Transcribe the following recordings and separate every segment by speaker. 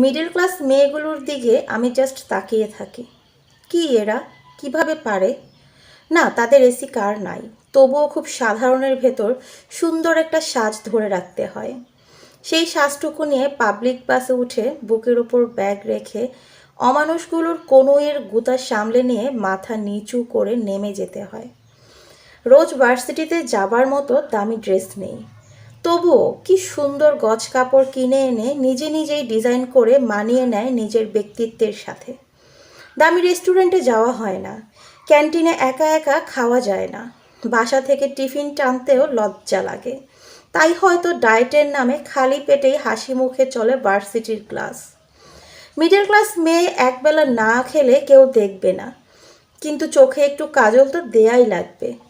Speaker 1: Middle class মেয়েগুলোর দিকে আমি just তাকিয়ে থাকি। কি এরা? কীভাবে পারে? না, তাদের এসি কার নাই? তবুও খুব সাধারণের ভেতর সুন্দর একটা সাজ ধরে রাখতে হয়। সেই সাজটুকু নিয়ে পাবলিক বাসে উঠে বুকের ওপর ব্যাগ রেখে অমানুষগুলোর কনুইয়ের গুতা সামলে নিয়ে মাথা নিচু করে নেমে যেতে হয়। রোজ ভার্সিটিতে যাবার মতো দামি ড্রেস নেই। তবুও কি সুন্দর গজ কাপড় কিনে এনে নিজে নিজেই ডিজাইন করে মানিয়ে নেয় নিজের ব্যক্তিত্বের সাথে। দামি রেস্টুরেন্টে যাওয়া হয় না। ক্যান্টিনে একা একা খাওয়া যায় না। বাসা থেকে টিফিন টানতেও লজ্জা লাগে। তাই হয়তো ডায়েটের নামে খালি পেটেই হাসি মুখে চলে ভার্সিটির ক্লাস। মিডল ক্লাস মেয়ে একবেলা না খেলে কেউ দেখবে না। কিন্তু চোখে একটু কাজল তো দেয়াই লাগবে।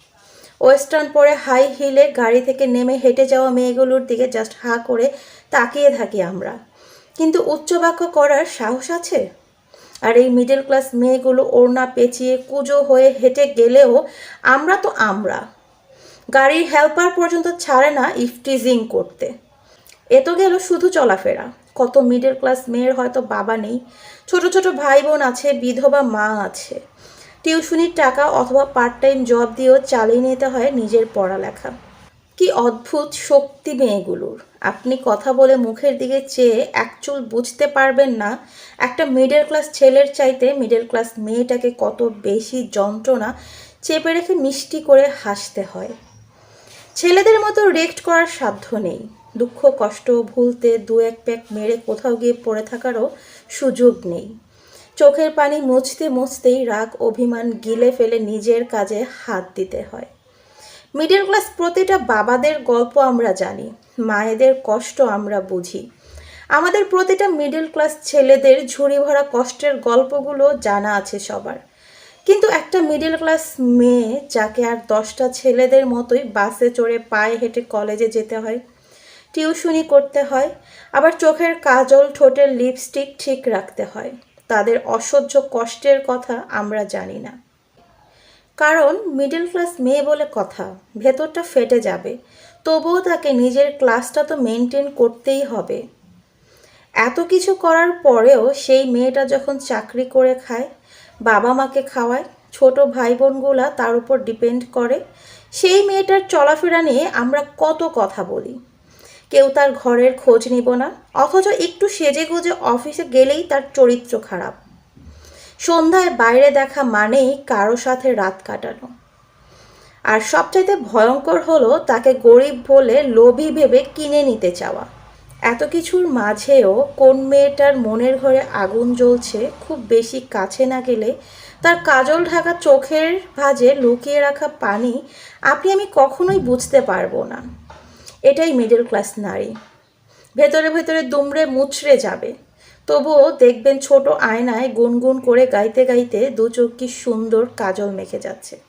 Speaker 1: ওয়েস্টার্ন পরে হাই হিলে গাড়ি থেকে নেমে হেঁটে যাওয়া মেয়েগুলোর দিকে জাস্ট হা করে তাকিয়ে থাকি আমরা। কিন্তু উচ্চবাক্য করার সাহস আছে? আর এই মিডল ক্লাস মেয়েগুলো ওড়না পেঁচিয়ে কুজো হয়ে হেঁটে গেলেও আমরা তো আমরা। গাড়ির হেল্পার পর্যন্ত ছাড়ে না ইফটিজিং করতে। এ তো গেল শুধু চলাফেরা। কত মিডল ক্লাস মেয়ের হয়তো বাবা নেই। ছোট ছোট ভাই বোন আছে, বিধবা মা আছে। টিউশনির টাকা অথবা পার্ট টাইম জব দিয়েও চালিয়ে নিতে হয় নিজের পড়ালেখা। কি অদ্ভুত শক্তি মেয়েগুলোর। আপনি কথা বলে মুখের দিকে চেয়ে অ্যাকচুয়াল বুঝতে পারবেন না। একটা মিডল ক্লাস ছেলের চাইতে মিডল ক্লাস মেয়েটাকে কত বেশি যন্ত্রণা চেপে রেখে মিষ্টি করে হাসতে হয়। ছেলেদের মতো রেক্ট করার সাধ্য নেই। দুঃখ, কষ্ট, ভুলতে দু এক প্যাক মেরে কোথাও গিয়ে পড়ে থাকারও সুযোগ নেই। চোখের পানি মুছতে মুছতেই রাগ, অভিমান গিলে ফেলে নিজের কাজে হাত দিতে হয়। মিডল ক্লাস প্রতিটা বাবাদের গল্প আমরা জানি, মায়েদের কষ্ট আমরা বুঝি। আমাদের প্রতিটা মিডল ক্লাস ছেলেদের ঝুড়ি ভরা কষ্টের গল্পগুলো জানা আছে সবার। কিন্তু একটা মিডল ক্লাস মেয়ে যাকে আর দশটা ছেলেদের মতোই বাসে চড়ে পায়ে হেঁটে কলেজে যেতে হয়, টিউশনি করতে হয়, আবার চোখের কাজল ঠোঁটের লিপস্টিক ঠিক রাখতে হয়। তাদের অসহ্য কষ্টের কথা আমরা জানি না। কারণ মিডল ক্লাস মেয়ে বলে কথা, ভেতরটা ফেটে যাবে, তবুও তাকে নিজের ক্লাসটা তো মেনটেন করতেই হবে। এত কিছু করার পরেও সেই মেয়েটা যখন চাকরি করে খায়, বাবা মাকে খাওয়ায়, ছোট ভাই বোনগুলা তার উপর ডিপেন্ড করে, সেই মেয়েটার চলাফেরা নিয়ে আমরা কত কথা বলি। কেউ তার ঘরের খোঁজ নিব না, অথচ একটু সেজে গুজে অফিসে গেলেই তার চরিত্র খারাপ। সন্ধ্যায় বাইরে দেখা মানেই কারও সাথে রাত কাটানো। আর সবচাইতে ভয়ঙ্কর হলো তাকে গরিব বলে লোভী ভেবে কিনে নিতে চাওয়া। এত কিছুর মাঝেও কোন মেয়েটার মনের ঘরে আগুন জ্বলছে খুব বেশি কাছে না গেলে তার কাজল ঢাকা চোখের ভাঁজে লুকিয়ে রাখা পানি আপনি আমি কখনোই বুঝতে পারব না। এটাই মিডল ক্লাস নারী। ভেতরে ভেতরে দুমড়ে মুচড়ে যাবে। তবুও দেখবেন ছোট আয়নায় গুনগুন করে গাইতে গাইতে দু চোখ কি সুন্দর কাজল মেখে যাচ্ছে।